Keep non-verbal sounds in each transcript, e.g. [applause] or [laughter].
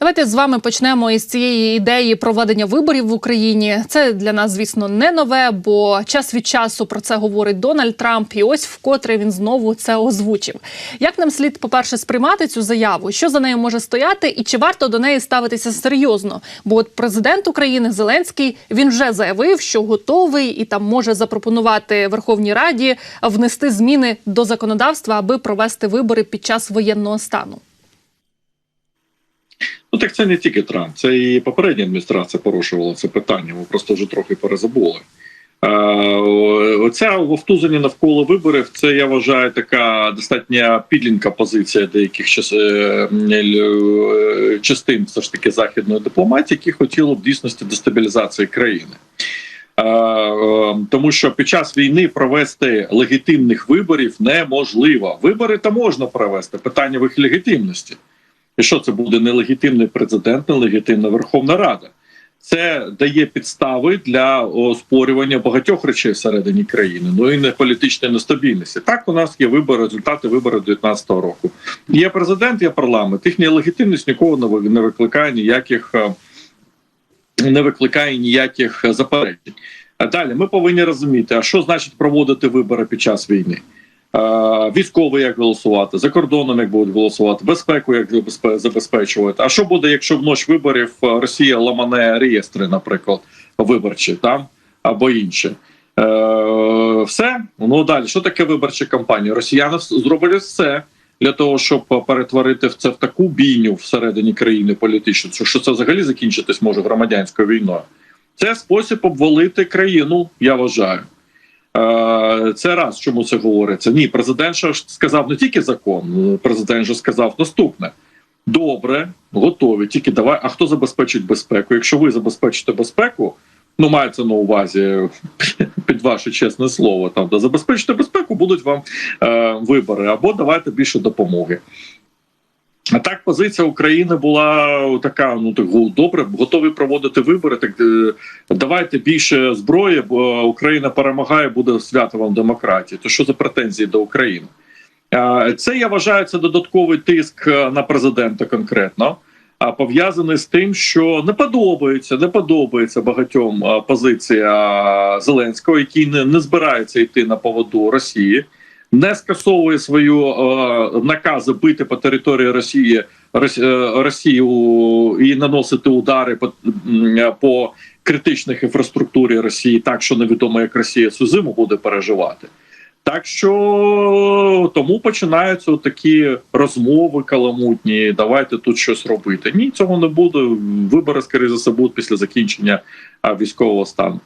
Давайте з вами почнемо із цієї ідеї проведення виборів в Україні. Це для нас, звісно, не нове, бо час від часу про це говорить Дональд Трамп, і ось вкотре він знову це озвучив. Як нам слід, по-перше, сприймати цю заяву? Що за нею може стояти, і чи варто до неї ставитися серйозно? Бо от президент України Зеленський він вже заявив, що готовий і там може запропонувати Верховній Раді внести зміни до законодавства, аби провести вибори під час воєнного стану. Ну так це не тільки Трамп, це і попередня адміністрація порушувала це питання. Ми просто вже трохи перезабули. Е, Оця вовтузання навколо виборів. Це я вважаю така достатньо підлінка позиція деяких е, е, частин все ж таки західної дипломатії, які хотіли б дійсності дестабілізації країни. Тому що під час війни провести легітимних виборів неможливо. Вибори то можна провести питання в їх легітимності. І що це буде нелегітимний президент, нелегітимна Верховна Рада? Це дає підстави для оспорювання багатьох речей всередині країни, ну і не політичної нестабільності. Так у нас є вибори, результати виборів 2019 року. Є президент, є парламент. Їхня легітимність нікого не ви- не викликає ніяких е, не викликає ніяких заперечень. А далі ми повинні розуміти, а що значить проводити вибори під час війни. Е, Військові як голосувати, за кордоном як будуть голосувати, безпеку як забезпе- забезпечувати. А що буде, якщо в ночь виборів е, Росія ламане реєстри, наприклад, виборчі там або інші? Е, все ну далі. Що таке виборча кампанія? Росіяни зроблять все для того, щоб перетворити в це в таку бійню всередині країни політичну, що це взагалі закінчитись може громадянською війною. Це спосіб обвалити країну, я вважаю. Е, Це раз, чому це говориться. Ні, президент ж сказав не тільки закон, президент же сказав наступне: добре, готові, тільки давай. А хто забезпечить безпеку? Якщо ви забезпечите безпеку, ну мається на увазі [laughs] під ваше чесне слово, там де забезпечите безпеку, будуть вам е, вибори або давайте більше допомоги. А так позиція України була така: ну так добре, готові проводити вибори. Так е, давайте більше зброї, бо Україна перемагає, буде свято вам демократії. То що за претензії до України? Це я вважаю це додатковий тиск е, на президента конкретно. А пов'язаний з тим, що не подобається, не подобається багатьом е, позиція Зеленського, який не, не збирається йти на поводу Росії, не скасовує свою е, накази бити по території Росії Рос- е, Росію і наносити удари по, по критичних інфраструктурі Росії, так що невідомо, як Росія цю зиму буде переживати. Так що тому починаються такі розмови каламутні. Давайте тут щось робити. Ні, цього не буде. Вибори, скоріше за все, будуть після закінчення військового стану.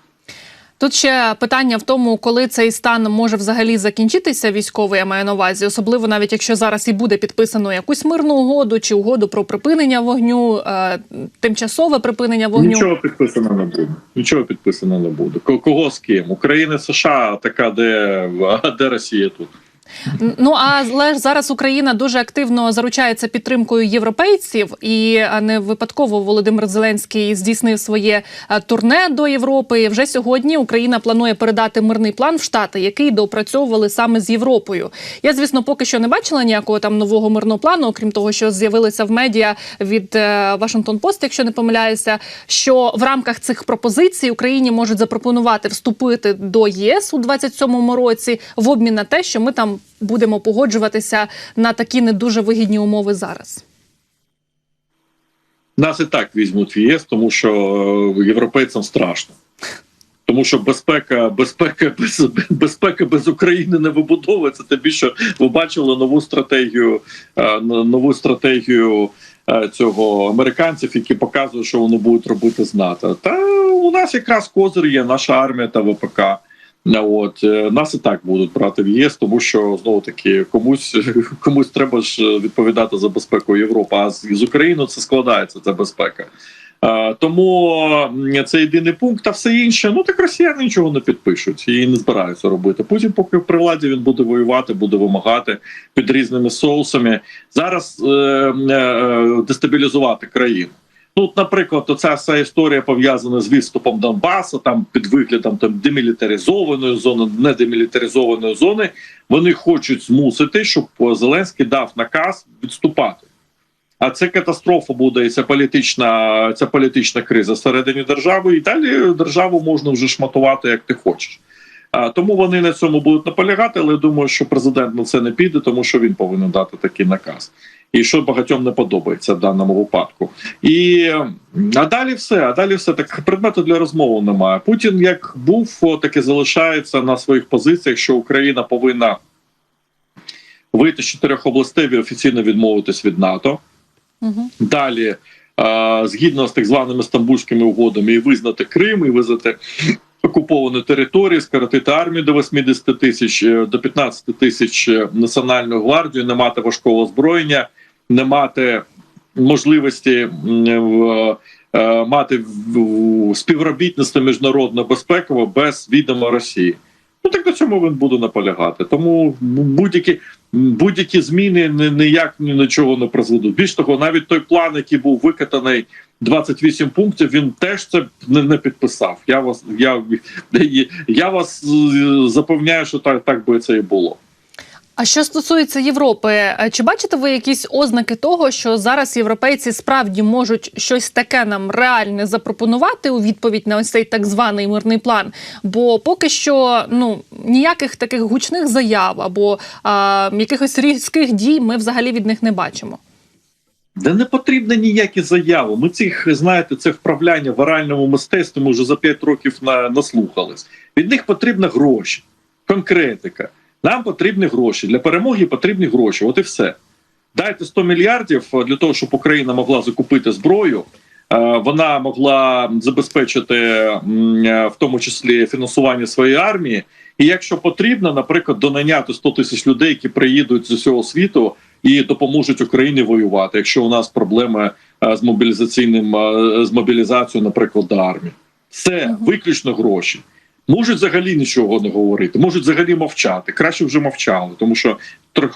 Тут ще питання в тому, коли цей стан може взагалі закінчитися військовий, я маю на увазі, особливо навіть якщо зараз і буде підписано якусь мирну угоду чи угоду про припинення вогню, е, тимчасове припинення вогню. Нічого підписано не буде. Нічого підписано не буде. Кого з ким? Україна, США, така, де, де Росія тут. Ну ж зараз Україна дуже активно заручається підтримкою європейців, і не випадково Володимир Зеленський здійснив своє турне до Європи. Вже сьогодні Україна планує передати мирний план в Штати, який доопрацьовували саме з Європою. Я звісно поки що не бачила ніякого там нового мирного плану, окрім того, що з'явилися в медіа від Вашингтон Пост, якщо не помиляюся, що в рамках цих пропозицій Україні можуть запропонувати вступити до ЄС у 27-му році в обмін на те, що ми там будемо погоджуватися на такі не дуже вигідні умови зараз. Нас і так візьмуть в ЄС, тому що е, європейцям страшно. Тому що безпека, безпека без безпека без України не вибудовується. Тим більше ви бачили нову стратегію, е, нову стратегію е, цього американців, які показують, що вони будуть робити з НАТО. Та у нас якраз козир є наша армія та ВПК. От е, нас і так будуть брати в ЄС, тому що знову таки комусь [laughs] комусь треба ж відповідати за безпеку Європи. А з, Україною це складається ця безпека. Е, тому це єдиний пункт, а все інше, ну так росіяни нічого не підпишуть і не збираються робити. Путін, поки при владі він буде воювати, буде вимагати під різними соусами. Зараз е, е, дестабілізувати країну. Ну, от, наприклад, оця вся історія пов'язана з відступом Донбасу, там під виглядом там демілітаризованої зони, недемілітаризованої зони. Вони хочуть змусити, щоб Зеленський дав наказ відступати. А це катастрофа буде, і це політична, це політична криза всередині держави. І далі державу можна вже шматувати як ти хочеш. А, тому вони на цьому будуть наполягати, але я думаю, що президент на це не піде, тому що він повинен дати такий наказ. І що багатьом не подобається в даному випадку. І а далі все. А далі все так предмету для розмови немає. Путін як був, так і залишається на своїх позиціях, що Україна повинна вийти з чотирьох областей і офіційно відмовитись від НАТО. Угу. Далі, згідно з так званими стамбульськими угодами, і визнати Крим, і визнати окуповані території, скоротити армію до 80 тисяч е, до 15 тисяч е, національну гвардію, не мати важкого озброєння, не мати можливості в- е, мати співробітництво міжнародно безпекове без відома Росії. Ну так на цьому він буде наполягати. Тому будь-які будь-які зміни ні- ніяк ні на чого не призведуть. Більш того, навіть той план, який був викатаний 28 пунктів, він теж це не, не підписав. Я вас я, я вас е, запевняю, що так, так би це і було. А що стосується Європи, е, чи бачите ви якісь ознаки того, що зараз європейці справді можуть щось таке нам реальне запропонувати у відповідь на ось цей так званий мирний план? Бо поки що ну ніяких таких гучних заяв або а, якихось різких дій ми взагалі від них не бачимо. Да не потрібно ніякі заяви. Ми цих знаєте, це вправляння в оральному мистецтві ми вже за 5 років на, наслухались. Від них потрібно гроші, конкретика. Нам потрібні гроші. Для перемоги потрібні гроші. От і все. Дайте 100 мільярдів для того, щоб Україна могла закупити зброю. е, Вона могла забезпечити е, в тому числі фінансування своєї армії. І якщо потрібно, наприклад, донайняти 100 тисяч людей, які приїдуть з усього світу і допоможуть Україні воювати, якщо у нас проблеми е, з мобілізаційним е, з мобілізацією, наприклад, до армії. Мгм. виключно гроші. Можуть взагалі нічого не говорити, можуть взагалі мовчати. Краще вже мовчали, тому що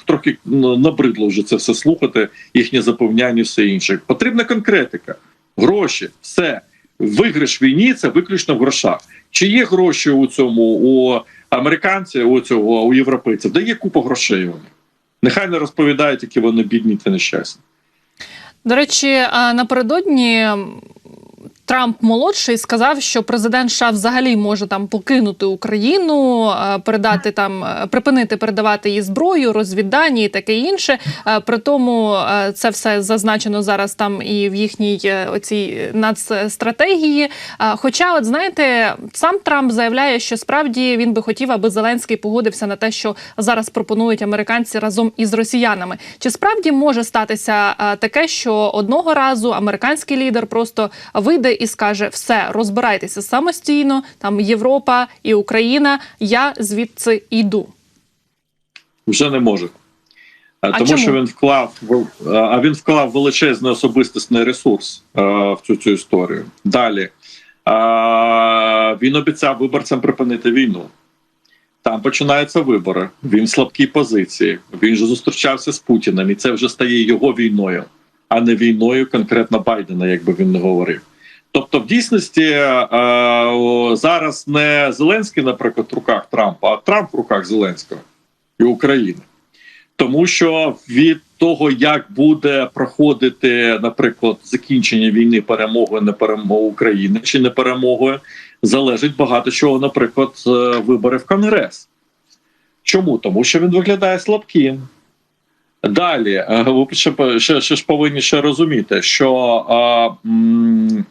трохи набридло вже це все слухати, їхні запевняння, все інше. Потрібна конкретика, гроші, все. Виграш війні це виключно в грошах. Чи є гроші у цьому у американців, у цього у європейців? Да є купа грошей вони. Нехай не розповідають, які вони бідні та нещасні. До речі, напередодні Трамп молодший сказав, що президент США взагалі може там покинути Україну, е, передати там, е, припинити передавати їй зброю, розвіддані і таке інше. Е, При тому це все зазначено зараз там і в їхній оцій нацстратегії. Хоча, от знаєте, сам Трамп заявляє, що справді він би хотів, аби Зеленський погодився на те, що зараз пропонують американці разом із росіянами. Чи справді може статися таке, що одного разу американський лідер просто вийде і скаже: все, розбирайтеся самостійно, там Європа і Україна, я звідси йду. Вже не може. А, Тому чому? що він вклав а він вклав величезний особистісний ресурс а, в цю цю історію. Далі а, він обіцяв виборцям припинити війну. Там починаються вибори. Він в слабкій позиції. Він же зустрічався з Путіним, і це вже стає його війною, а не війною конкретно Байдена, як би він не говорив. Тобто, в дійсності е, зараз не Зеленський, наприклад, в руках Трампа, а Трамп в руках Зеленського і України. Тому що від того, як буде проходити, наприклад, закінчення війни перемогою, не перемогою України чи не перемогою, залежить багато чого, наприклад, е, вибори в Конгрес. Чому? Тому що він виглядає слабким. Далі, е, ви ще, ще, ще ж повинні ще розуміти, що а, м,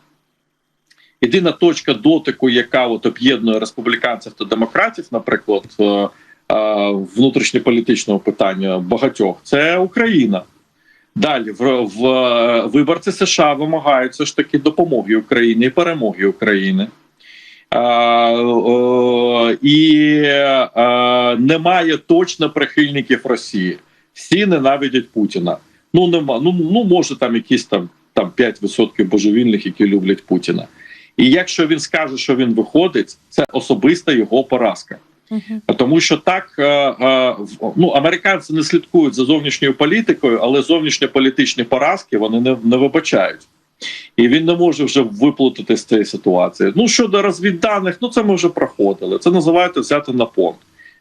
єдина точка дотику, яка от об'єднує республіканців та демократів, наприклад, е, е, внутрішньополітичного питання багатьох, це Україна. Далі в, в виборці США вимагають все ж таки допомоги Україні і перемоги України. Е, і немає точно прихильників Росії. Всі ненавидять Путіна. Ну нема. Ну, ну може там якісь там, там 5% божевільних, які люблять Путіна. І якщо він скаже, що він виходить, це особиста його поразка. Тому що так е, е, ну, американці не слідкують за зовнішньою політикою, але зовнішньополітичні поразки вони не, не вибачають. І він не може вже виплутати з цієї ситуації. Ну щодо розвідданих, ну це ми вже проходили. Це називається взяти на понт.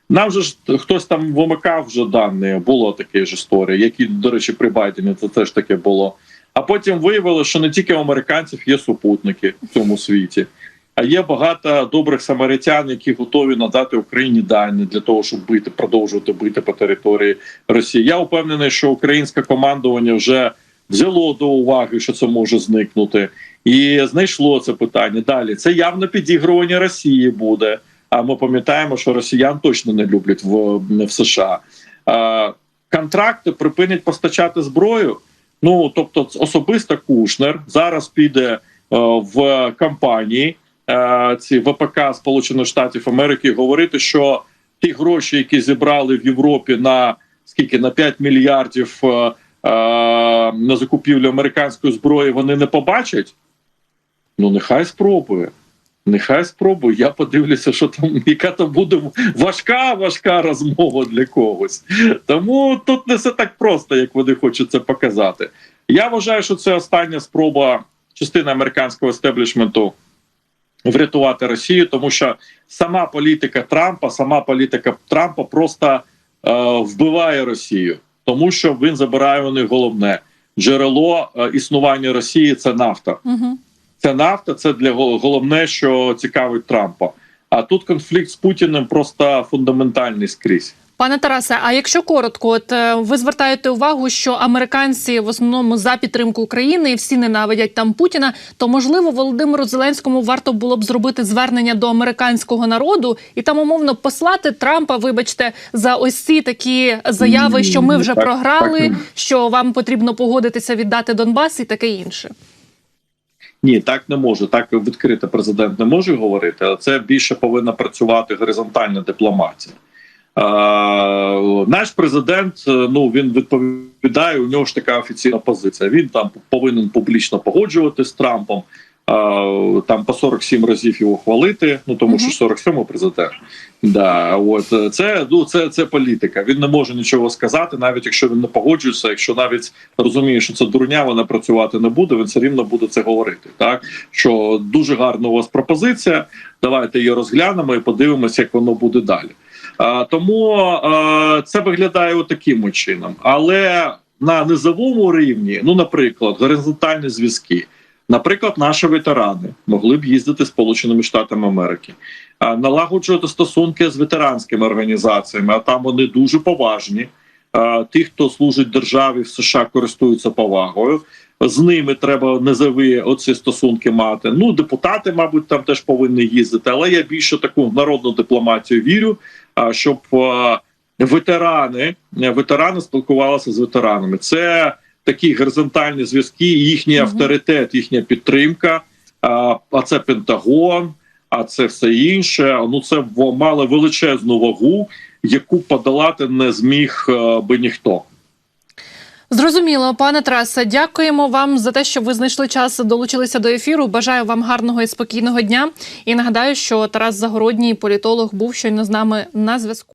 Нам же ж хтось там вимикав вже дані, було таке ж історія, які, до речі, при Байдені це теж таке було. А потім виявилося, що не тільки у американців є супутники в цьому світі, а є багато добрих самаритян, які готові надати Україні дані для того, щоб бити, продовжувати бити по території Росії. Я впевнений, що українське командування вже взяло до уваги, що це може зникнути, і знайшло це питання. Далі це явно підігрування Росії буде. А ми пам'ятаємо, що росіян точно не люблять в, в США. Контракти припинять постачати зброю. Ну тобто, особисто Кушнер зараз піде е, в кампанії е, ці ВПК Сполучених Штатів Америки говорити, що ті гроші, які зібрали в Європі на скільки на 5 мільярдів е, на закупівлю американської зброї, вони не побачать. Ну нехай спробує. Нехай спробує. Я подивлюся, що там яка там буде важка, важка розмова для когось. Тому тут не все так просто, як вони хочуть це показати. Я вважаю, що це остання спроба частини американського естеблішменту врятувати Росію, тому що сама політика Трампа, сама політика Трампа просто е, вбиває Росію, тому що він забирає у них головне джерело е, існування Росії це нафта. Угу. Це нафта, це для головне, що цікавить Трампа. А тут конфлікт з Путіним просто фундаментальний скрізь. Пане Тарасе, а якщо коротко, от е, ви звертаєте увагу, що американці в основному за підтримку України і всі ненавидять там Путіна, то можливо Володимиру Зеленському варто було б зробити звернення до американського народу і там умовно послати Трампа, вибачте, за ось ці такі заяви, що ми вже Так, програли, що вам потрібно погодитися віддати Донбас і таке інше. Ні, так не може. Так відкрито президент не може говорити, але це більше повинна працювати горизонтальна дипломатія. Е, наш президент е, ну він відповідає. У нього ж така офіційна позиція. Він там повинен публічно погоджувати з Трампом. Там по 47 разів його хвалити. Ну тому що 47 президент. Да, от це ну це, це політика. Він не може нічого сказати, навіть якщо він не погоджується, якщо навіть розуміє, що це дурня, вона працювати не буде. Він все рівно буде це говорити. Так що дуже гарна у вас пропозиція. Давайте її розглянемо і подивимося, як воно буде далі. А, тому а, це виглядає от таким от чином. Але на низовому рівні, ну, наприклад, горизонтальні зв'язки. Наприклад, наші ветерани могли б їздити Сполученими Штатами Америки, налагоджувати стосунки з ветеранськими організаціями, а там вони дуже поважні. Ті, хто служить державі в США, користуються повагою. З ними треба низові оці стосунки мати. Ну, депутати, мабуть, там теж повинні їздити. Але я більше таку народну дипломатію вірю, щоб ветерани, ветерани спілкувалися з ветеранами. Це такі горизонтальні зв'язки, їхній авторитет, їхня підтримка. А, а це Пентагон, а це все інше. Ну це в- мало величезну вагу, яку подолати не зміг е, би ніхто. Зрозуміло, пане Тарасе, дякуємо вам за те, що ви знайшли час, долучилися до ефіру. Бажаю вам гарного і спокійного дня. І нагадаю, що Тарас Загородній, політолог, був щойно з нами на зв'язку.